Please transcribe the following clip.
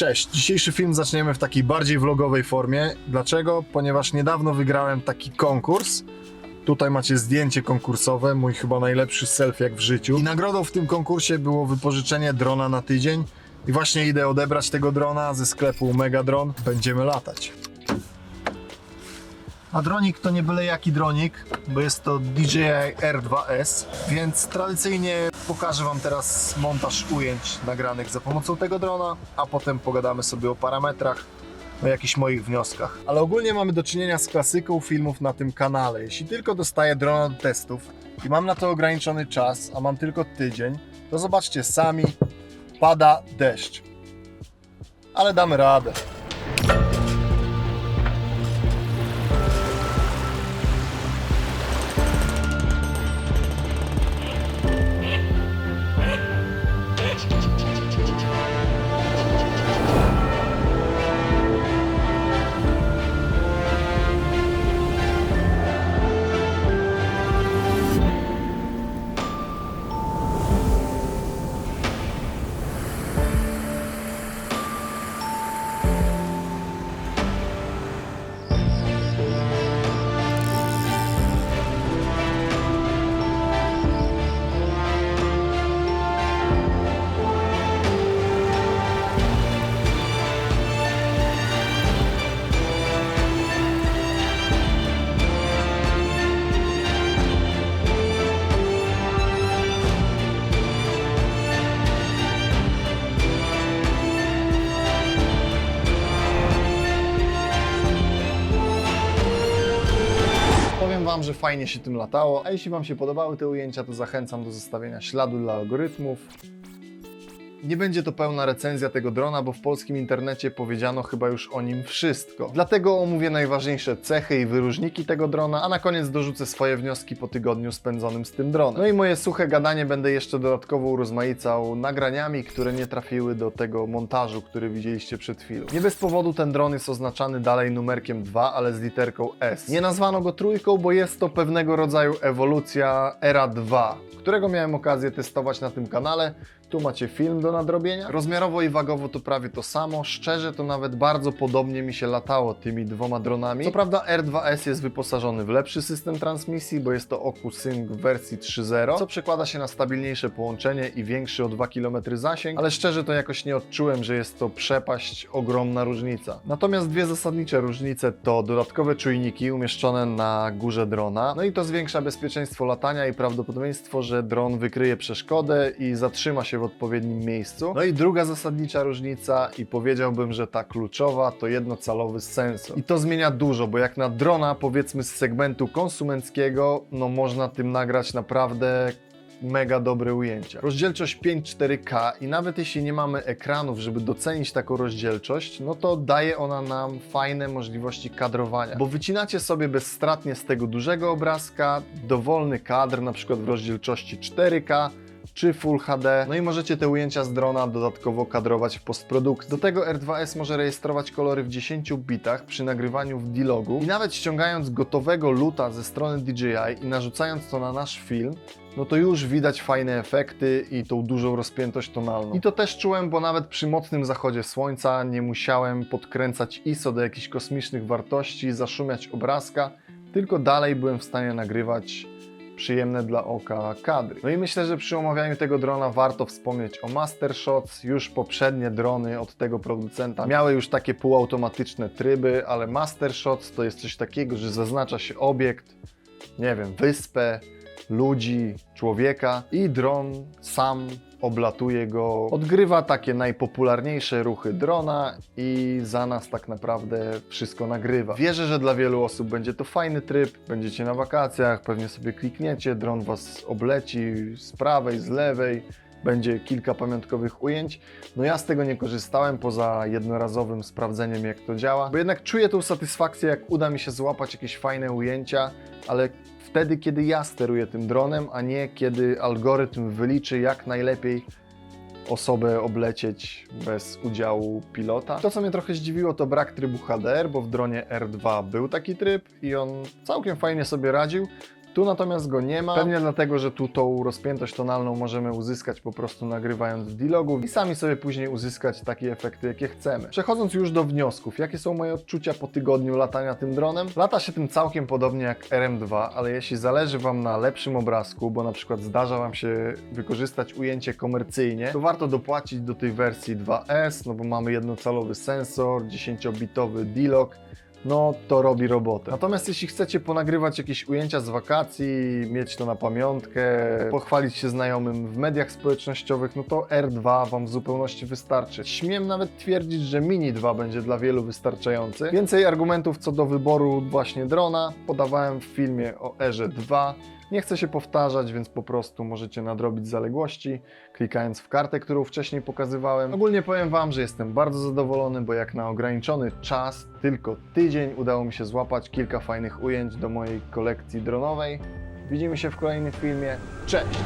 Cześć, dzisiejszy film zaczniemy w takiej bardziej vlogowej formie. Dlaczego? Ponieważ niedawno wygrałem taki konkurs. Tutaj macie zdjęcie konkursowe, mój chyba najlepszy selfie jak w życiu. I nagrodą w tym konkursie było wypożyczenie drona na tydzień. I właśnie idę odebrać tego drona ze sklepu Megadron. Będziemy latać. A dronik to nie byle jaki dronik, bo jest to DJI R2S, więc tradycyjnie pokażę Wam teraz montaż ujęć nagranych za pomocą tego drona, a potem pogadamy sobie o parametrach, o jakichś moich wnioskach. Ale ogólnie mamy do czynienia z klasyką filmów na tym kanale. Jeśli tylko dostaję drona do testów i mam na to ograniczony czas, a mam tylko tydzień, to zobaczcie sami, pada deszcz. Ale damy radę. Wam, że fajnie się tym latało, a jeśli Wam się podobały te ujęcia, to zachęcam do zostawienia śladu dla algorytmów. Nie będzie to pełna recenzja tego drona, bo w polskim internecie powiedziano chyba już o nim wszystko. Dlatego omówię najważniejsze cechy i wyróżniki tego drona, a na koniec dorzucę swoje wnioski po tygodniu spędzonym z tym dronem. No i moje suche gadanie będę jeszcze dodatkowo urozmaicał nagraniami, które nie trafiły do tego montażu, który widzieliście przed chwilą. Nie bez powodu ten dron jest oznaczany dalej numerkiem 2, ale z literką S. Nie nazwano go trójką, bo jest to pewnego rodzaju ewolucja Era 2, którego miałem okazję testować na tym kanale. Tu macie film do nadrobienia. Rozmiarowo i wagowo to prawie to samo. Szczerze to nawet bardzo podobnie mi się latało tymi dwoma dronami. Co prawda R2S jest wyposażony w lepszy system transmisji, bo jest to OcuSync w wersji 3.0, co przekłada się na stabilniejsze połączenie i większy o 2 km zasięg, ale szczerze to jakoś nie odczułem, że jest to przepaść, ogromna różnica. Natomiast dwie zasadnicze różnice to dodatkowe czujniki umieszczone na górze drona, no i to zwiększa bezpieczeństwo latania i prawdopodobieństwo, że dron wykryje przeszkodę i zatrzyma się w odpowiednim miejscu. No i druga zasadnicza różnica i powiedziałbym, że ta kluczowa to jednocalowy sensor. I to zmienia dużo, bo jak na drona powiedzmy z segmentu konsumenckiego, no można tym nagrać naprawdę mega dobre ujęcia. Rozdzielczość 5.4K i nawet jeśli nie mamy ekranów, żeby docenić taką rozdzielczość, no to daje ona nam fajne możliwości kadrowania, bo wycinacie sobie bezstratnie z tego dużego obrazka dowolny kadr, na przykład w rozdzielczości 4K, czy Full HD. No i możecie te ujęcia z drona dodatkowo kadrować w postprodukcji. Do tego R2S może rejestrować kolory w 10 bitach przy nagrywaniu w D-Logu i nawet ściągając gotowego luta ze strony DJI i narzucając to na nasz film, no to już widać fajne efekty i tą dużą rozpiętość tonalną. I to też czułem, bo nawet przy mocnym zachodzie słońca nie musiałem podkręcać ISO do jakichś kosmicznych wartości, zaszumiać obrazka, tylko dalej byłem w stanie nagrywać przyjemne dla oka kadry. No i myślę, że przy omawianiu tego drona warto wspomnieć o Master Shots. Już poprzednie drony od tego producenta miały już takie półautomatyczne tryby, ale Master Shots to jest coś takiego, że zaznacza się obiekt, nie wiem, wyspę, ludzi, człowieka i dron sam oblatuje go, odgrywa takie najpopularniejsze ruchy drona i za nas tak naprawdę wszystko nagrywa. Wierzę, że dla wielu osób będzie to fajny tryb, będziecie na wakacjach, pewnie sobie klikniecie, dron was obleci z prawej, z lewej, będzie kilka pamiątkowych ujęć. No ja z tego nie korzystałem poza jednorazowym sprawdzeniem jak to działa, bo jednak czuję tą satysfakcję jak uda mi się złapać jakieś fajne ujęcia, ale wtedy kiedy ja steruję tym dronem, a nie kiedy algorytm wyliczy jak najlepiej osobę oblecieć bez udziału pilota. To, co mnie trochę zdziwiło, to brak trybu HDR, bo w dronie R2 był taki tryb i on całkiem fajnie sobie radził. Tu natomiast go nie ma, pewnie dlatego, że tu tą rozpiętość tonalną możemy uzyskać po prostu nagrywając w D-Logu i sami sobie później uzyskać takie efekty, jakie chcemy. Przechodząc już do wniosków, jakie są moje odczucia po tygodniu latania tym dronem? Lata się tym całkiem podobnie jak RM2, ale jeśli zależy Wam na lepszym obrazku, bo na przykład zdarza Wam się wykorzystać ujęcie komercyjnie, to warto dopłacić do tej wersji 2S, no bo mamy jednocalowy sensor, 10-bitowy D-Log, no to robi robotę. Natomiast jeśli chcecie ponagrywać jakieś ujęcia z wakacji, mieć to na pamiątkę, pochwalić się znajomym w mediach społecznościowych, no to R2 Wam w zupełności wystarczy. Śmiem nawet twierdzić, że Mini 2 będzie dla wielu wystarczający. Więcej argumentów co do wyboru właśnie drona podawałem w filmie o Erze 2. Nie chcę się powtarzać, więc po prostu możecie nadrobić zaległości, klikając w kartę, którą wcześniej pokazywałem. Ogólnie powiem Wam, że jestem bardzo zadowolony, bo jak na ograniczony czas, tylko tydzień, udało mi się złapać kilka fajnych ujęć do mojej kolekcji dronowej. Widzimy się w kolejnym filmie. Cześć!